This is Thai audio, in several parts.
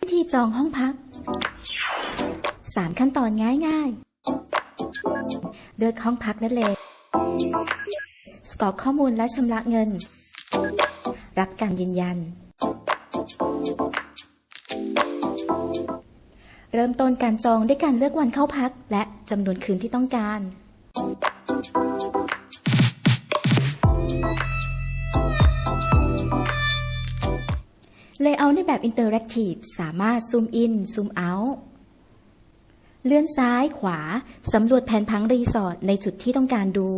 วิธีจองห้องพัก 3 ขั้นตอนง่ายๆ เลือกห้องพักและเลขกรอกข้อมูลและชำระเงิน รับการยืนยัน เริ่มต้นการจองด้วยการเลือกวันเข้าพักและจำนวนคืนที่ต้องการ เลเยอร์ในแบบอินเตอร์แอคทีฟสามารถซูมอินซูมเอาเลื่อนซ้ายขวา สำรวจแผนพังรีสอร์ทในจุดที่ต้องการดู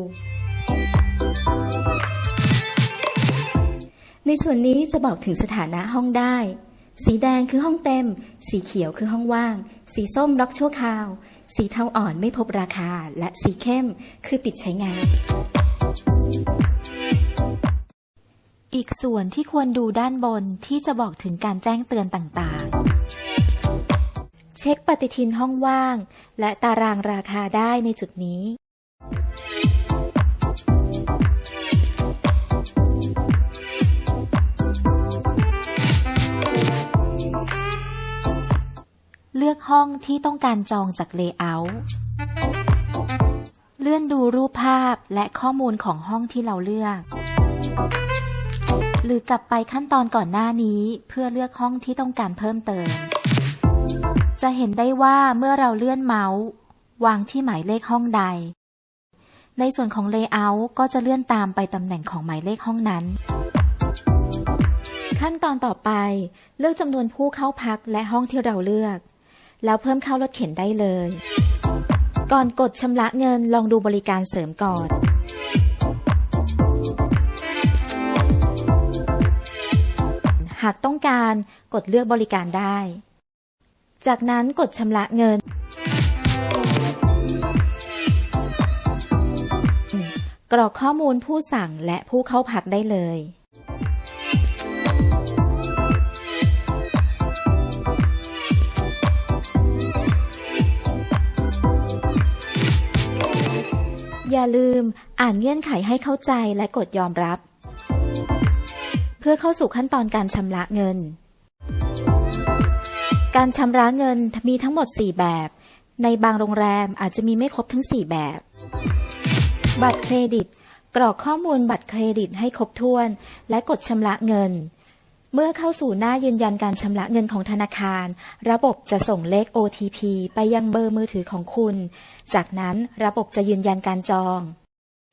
ในส่วนนี้จะบอกถึงสถานะห้องได้ สีแดงคือห้องเต็ม สีเขียวคือห้องว่าง สีส้มล็อกชั่วคราว สีเทาอ่อนไม่พบราคา และสีเข้มคือปิดใช้งาน อีกส่วนที่ควรดูด้านบนที่จะบอกถึงการแจ้งเตือนต่างๆ เช็คปฏิทินห้องว่าง และตารางราคาได้ในจุดนี้ เลือกห้องที่ต้องการจองจากเลเยอร์เลื่อนดูรูปภาพและข้อมูลของห้องที่เราเลือก รือกลับไปขั้นตอนก่อนหน้านี้เพื่อเลือกห้องที่ต้องการเพิ่มเติม จะเห็นได้ว่าเมื่อเราเลื่อนเมาส์ วางที่หมายเลขห้องใด ในส่วนของ Layout ก็จะเลื่อนตามไปตำแหน่งของหมายเลขห้องนั้น ขั้นตอนต่อไปเลือกจำนวนผู้เข้าพักและห้องที่เราเลือก แล้วเพิ่มเข้ารถเข็นได้เลย ก่อนกดชำระเงินลองดูบริการเสริมก่อน หากต้องการกดเลือกบริการได้ จากนั้นกดชำระเงิน กรอกข้อมูลผู้สั่งและผู้เข้าพักได้เลยอย่าลืมอ่านเงื่อนไขให้เข้าใจและกดยอมรับ พื่อเข้าสู่ขั้นตอนการชำระเงิน การชำระเงินมีทั้งหมด 4 แบบ ในบางโรงแรมอาจจะมีไม่ครบทั้ง 4 แบบ บัตรเครดิต กรอกข้อมูลบัตรเครดิตให้ครบถ้วน และกดชำระเงิน เมื่อเข้าสู่หน้ายืนยันการชำระเงินของธนาคาร ระบบจะส่งเลข OTP ไปยังเบอร์มือถือของคุณ จากนั้นระบบจะยืนยันการจอง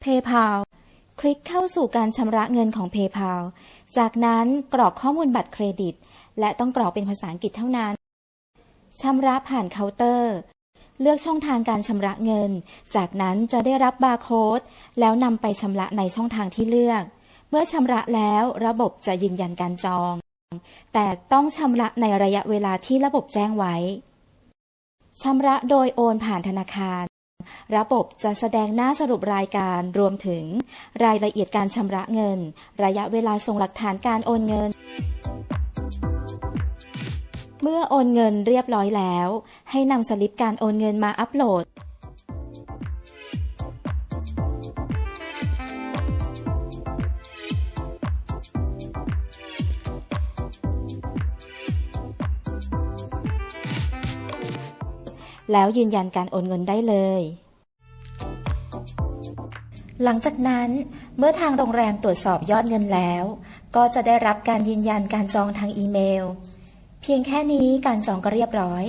PayPal คลิกเข้าสู่การชำระเงินของ PayPal จากนั้นกรอกข้อมูลบัตรเครดิต และต้องกรอกเป็นภาษาอังกฤษเท่านั้นชำระผ่านเคาน์เตอร์ เลือกช่องทางการชำระเงิน จากนั้นจะได้รับบาร์โค้ดแล้วนำไปชำระในช่องทางที่เลือก เมื่อชำระแล้วระบบจะยืนยันการจอง แต่ต้องชำระในระยะเวลาที่ระบบแจ้งไว้ชำระโดยโอนผ่านธนาคาร ระบบจะแสดงหน้าสรุปรายการรวมถึง รายละเอียดการชำระเงิน ระยะเวลาส่งหลักฐานการโอนเงิน เมื่อโอนเงินเรียบร้อยแล้ว ให้นำสลิปการโอนเงินมาอัปโหลด แล้วยืนยันการโอนเงินได้เลย หลังจากนั้นเมื่อทางโรงแรมตรวจสอบยอดเงินแล้ว ก็จะได้รับการยืนยันการจองทางอีเมล เพียงแค่นี้การจองก็เรียบร้อย